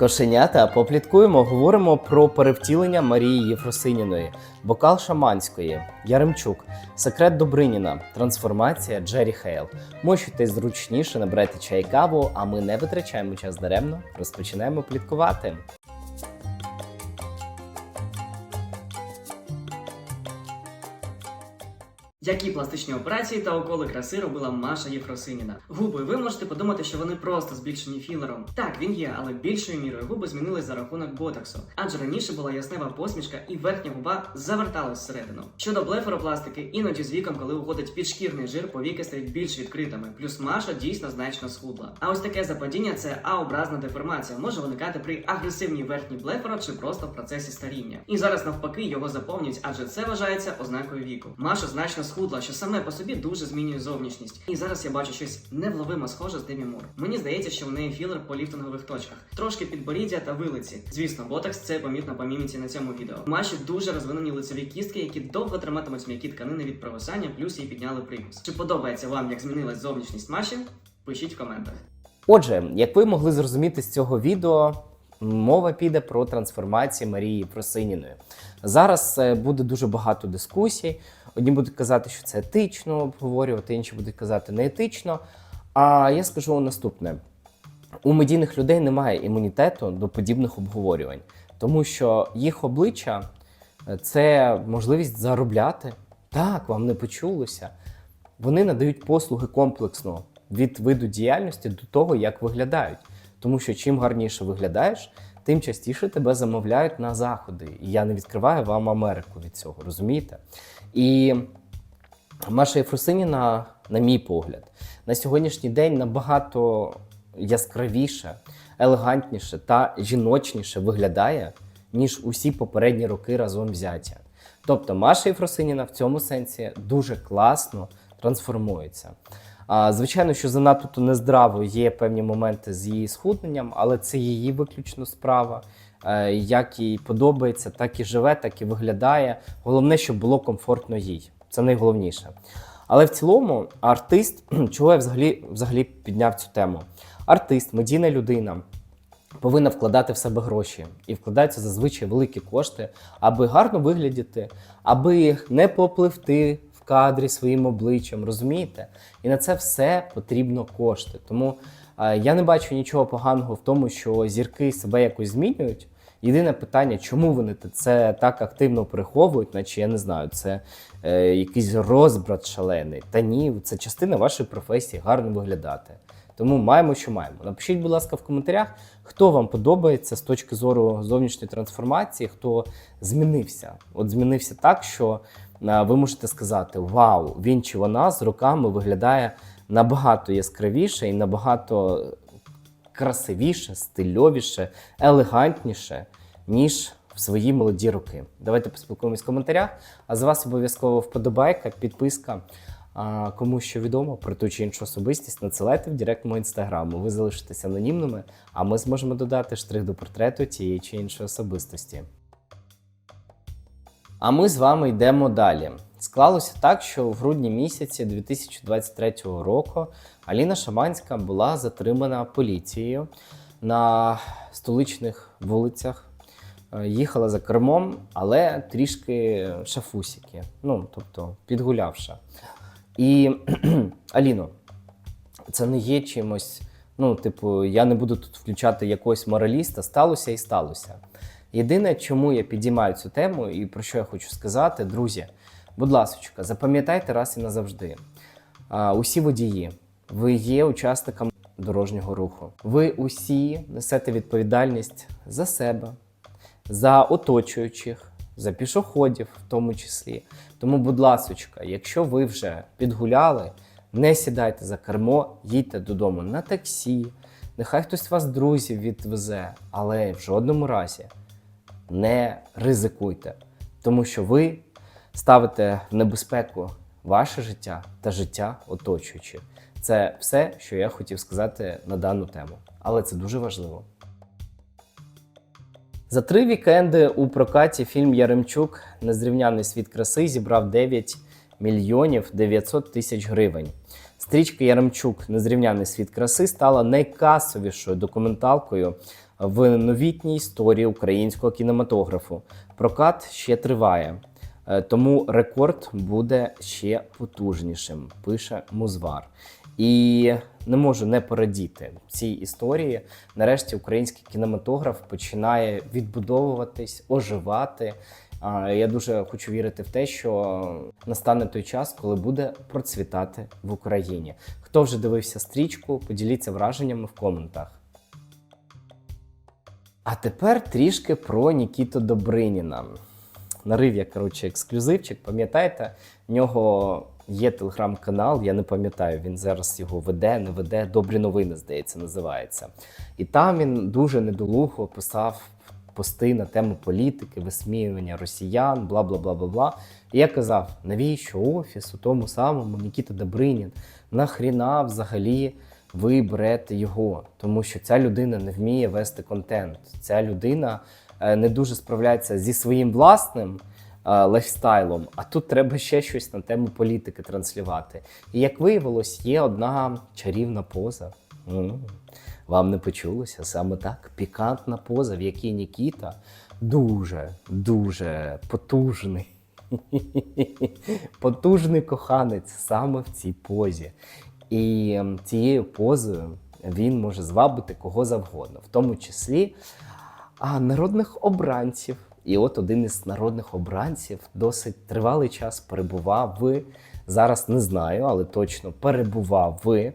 Кошенята, попліткуємо, говоримо про перевтілення Марії Єфросиніної, бокал Шаманської, Яремчук, секрет Добриніна, трансформація Джері Хейл. Мочуйтесь зручніше, набирайте чай каву, а ми не витрачаємо час даремно, розпочинаємо пліткувати. Які пластичні операції та уколи краси робила Маша Єфросиніна? Губи, ви можете подумати, що вони просто збільшені філером. Так, він є, але більшою мірою губи змінились за рахунок ботоксу. Адже раніше була яснева посмішка і верхня губа заверталась всередину. Щодо блефаропластики, іноді з віком, коли уходить підшкірний жир, повіки стають більш відкритими. Плюс Маша дійсно значно схудла. А ось таке западіння це А-образна деформація, може виникати при агресивній верхній блефаро чи просто в процесі старіння. І зараз навпаки його заповнюють, адже це вважається ознакою віку. Маша значно схудла, що саме по собі дуже змінює зовнішність. І зараз я бачу щось невловимо схоже з Демі Мур. Мені здається, що в неї філер по ліфтингових точках, трошки підборіддя та вилиці. Звісно, ботокс це помітно по міміці на цьому відео. Маші дуже розвинені лицеві кістки, які довго триматимуть м'які тканини від провисання, плюс їй підняли прикус. Чи подобається вам, як змінилась зовнішність Маші? Пишіть в коментах. Отже, як ви могли зрозуміти з цього відео, мова піде про трансформацію Марії Просиніної. Зараз е, буде дуже багато дискусій. Одні будуть казати, що це етично обговорювати, інші будуть казати не етично. А я скажу наступне: у медійних людей немає імунітету до подібних обговорювань, тому що їх обличчя е, це можливість заробляти. Так, вам не почулося. Вони надають послуги комплексно від виду діяльності до того, як виглядають. Тому що чим гарніше виглядаєш, тим частіше тебе замовляють на заходи. І я не відкриваю вам Америку від цього, розумієте? І Маша Єфросиніна, на мій погляд, на сьогоднішній день набагато яскравіше, елегантніше та жіночніше виглядає, ніж усі попередні роки разом взяття. Тобто Маша Єфросиніна в цьому сенсі дуже класно трансформується. Звичайно, що занадто то нездраво є певні моменти з її схудненням, але це її виключно справа. Е, Як їй подобається, так і живе, так і виглядає. Головне, щоб було комфортно їй. Це найголовніше. Але в цілому, артист, чого я взагалі, взагалі підняв цю тему? Артист, медійна людина, повинна вкладати в себе гроші і вкладаються зазвичай великі кошти, аби гарно виглядіти, аби не попливти кадрі своїм обличчям, розумієте? І на це все потрібно кошти. Тому е, я не бачу нічого поганого в тому, що зірки себе якось змінюють. Єдине питання, чому вони це так активно приховують, наче я не знаю, це е, якийсь розбрат шалений. Та ні, це частина вашої професії, гарно виглядати. Тому маємо, що маємо. Напишіть, будь ласка, в коментарях, хто вам подобається з точки зору зовнішньої трансформації, хто змінився. От змінився так, що ви можете сказати: Вау, він чи вона з роками виглядає набагато яскравіше і набагато красивіше, стильовіше, елегантніше, ніж в свої молоді роки. Давайте поспілкуємось в коментарях. А з вас обов'язково вподобайка, підписка. А кому що відомо про ту чи іншу особистість, надсилайте в директ мого інстаграму. Ви залишитеся анонімними, а ми зможемо додати штрих до портрету тієї чи іншої особистості. А ми з вами йдемо далі. Склалося так, що в грудні місяці 2023 року Аліна Шаманська була затримана поліцією на столичних вулицях. Е, Їхала за кермом, але трішки шафусіки, ну тобто підгулявша. І Аліно, це не є чимось. Ну, типу, я не буду тут включати якогось мораліста, сталося і сталося. Єдине, чому я підіймаю цю тему і про що я хочу сказати, друзі, будь ласка, запам'ятайте раз і назавжди. Усі водії, ви є учасниками дорожнього руху. Ви усі несете відповідальність за себе, за оточуючих, за пішоходів, в тому числі. Тому, будь ласочка, якщо ви вже підгуляли, не сідайте за кермо, їдьте додому на таксі. Нехай хтось вас друзів відвезе, але в жодному разі не ризикуйте, тому що ви ставите в небезпеку ваше життя та життя оточуючих. Це все, що я хотів сказати на дану тему, але це дуже важливо. За три вікенди у прокаті фільм Яремчук Незрівняний світ краси зібрав 9 мільйонів 900 тисяч гривень. Стрічка Яремчук Незрівняний світ краси стала найкасовішою документалкою в новітній історії українського кінематографу. Прокат ще триває, е, тому рекорд буде ще потужнішим, пише Музвар. І не можу не порадіти цій історії. Нарешті український кінематограф починає відбудовуватись, оживати. Я дуже хочу вірити в те, що настане той час, коли буде процвітати в Україні. Хто вже дивився стрічку, поділіться враженнями в коментах. А тепер трішки про Нікіту Добриніна. Нарив я, коротше, ексклюзивчик. Пам'ятаєте, в нього є телеграм-канал, я не пам'ятаю, він зараз його веде, не веде. Добрі новини, здається, називається. І там він дуже недолуго писав пости на тему політики, висміювання росіян, бла бла бла бла бла. І я казав, навіщо офіс у тому самому Нікіта Добринін? Нахріна взагалі ви берете його? Тому що ця людина не вміє вести контент. Ця людина е, не дуже справляється зі своїм власним е, лайфстайлом, а тут треба ще щось на тему політики транслювати. І як виявилось, є одна чарівна поза. Вам не почулося саме так? Пікантна поза, в якій Нікіта дуже, дуже потужний. Потужний коханець саме в цій позі. І ем, цією позою він може звабити кого завгодно, в тому числі а, народних обранців. І от один із народних обранців досить тривалий час перебував в зараз не знаю, але точно перебував в,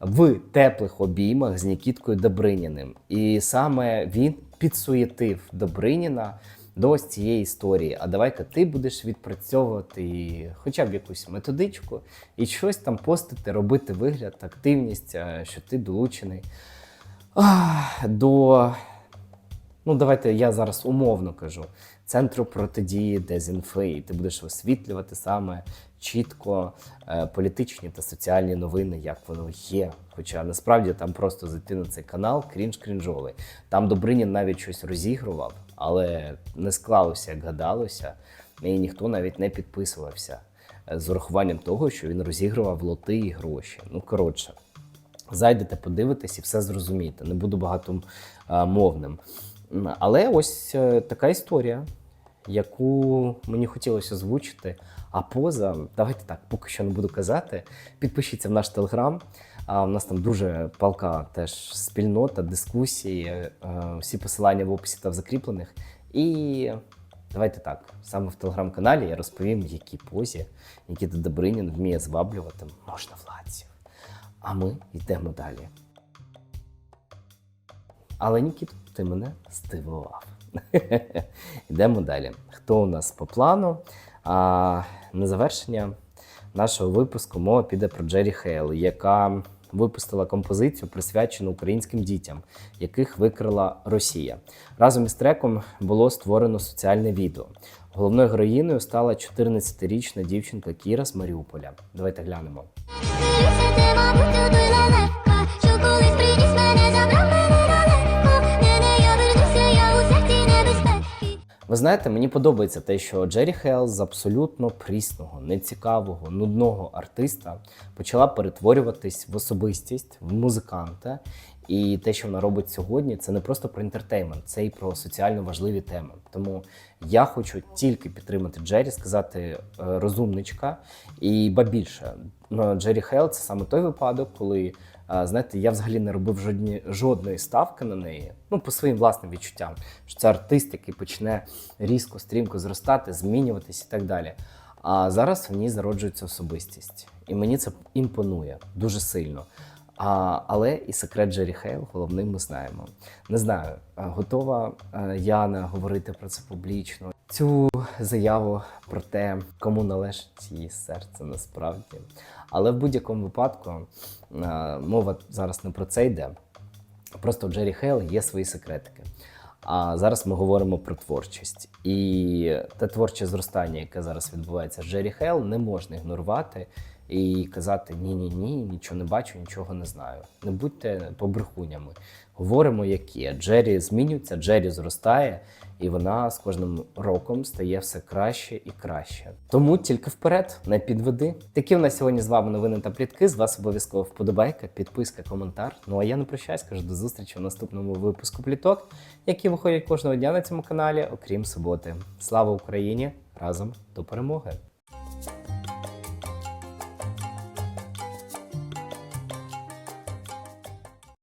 в теплих обіймах з Нікіткою Добриніним. І саме він підсуєтив Добриніна до ось цієї історії. А давай-ка ти будеш відпрацьовувати хоча б якусь методичку і щось там постити, робити вигляд, активність, е, що ти долучений до ну давайте я зараз умовно кажу, центру протидії дезінфи, ти будеш висвітлювати саме чітко е, політичні та соціальні новини, як воно є. Хоча насправді там просто зайти на цей канал крінж крінжовий. Там Добринін навіть щось розігрував, але не склалося, як гадалося, і ніхто навіть не підписувався е, з урахуванням того, що він розігрував лоти і гроші. Ну коротше. Зайдете, подивитесь і все зрозумієте. Не буду багатомовним. Але ось е, така історія, яку мені хотілося озвучити. А поза, давайте так, поки що не буду казати. Підпишіться в наш телеграм. А у нас там дуже палка теж спільнота, дискусії, е, всі посилання в описі та в закріплених. І давайте так, саме в телеграм-каналі я розповім, в якій позі Нікіта Добринін вміє зваблювати можновладців. А ми йдемо далі. Але Нікіт, ти мене здивував. Йдемо далі. Хто у нас по плану? А, на завершення нашого випуску мова піде про Джері Хейл, яка випустила композицію, присвячену українським дітям, яких викрила Росія. Разом із треком було створено соціальне відео. Головною героїною стала 14-річна дівчинка Кіра з Маріуполя. Давайте глянемо. Мене, забрав Ви знаєте, мені подобається те, що Джері Хейл з абсолютно прісного, нецікавого, нудного артиста почала перетворюватись в особистість, в музиканта. І те, що вона робить сьогодні, це не просто про інтертеймент, це і про соціально важливі теми. Тому я хочу тільки підтримати Джері, сказати е, розумничка. І ба більше, ну, Джері Хейл це саме той випадок, коли знаєте, я взагалі не робив жодні, жодної ставки на неї, ну по своїм власним відчуттям, що це артист, який почне різко, стрімко зростати, змінюватись і так далі. А зараз в ній зароджується особистість, і мені це імпонує дуже сильно. А, але і секрет Джері Хейл головний ми знаємо. Не знаю, готова Яна говорити про це публічно. Цю заяву про те, кому належить її серце насправді. Але в будь-якому випадку мова зараз не про це йде. Просто у Джері Хейл є свої секретики. А зараз ми говоримо про творчість. І те творче зростання, яке зараз відбувається з Джері Хейл, не можна ігнорувати і казати ні, ні, ні, нічого не бачу, нічого не знаю. Не будьте побрехунями. Говоримо, як є. Джері змінюється, Джері зростає, і вона з кожним роком стає все краще і краще. Тому тільки вперед, не підведи. Такі в нас сьогодні з вами новини та плітки. З вас обов'язково вподобайка, підписка, коментар. Ну а я не прощаюсь, кажу до зустрічі в наступному випуску пліток, які виходять кожного дня на цьому каналі, окрім суботи. Слава Україні! Разом до перемоги!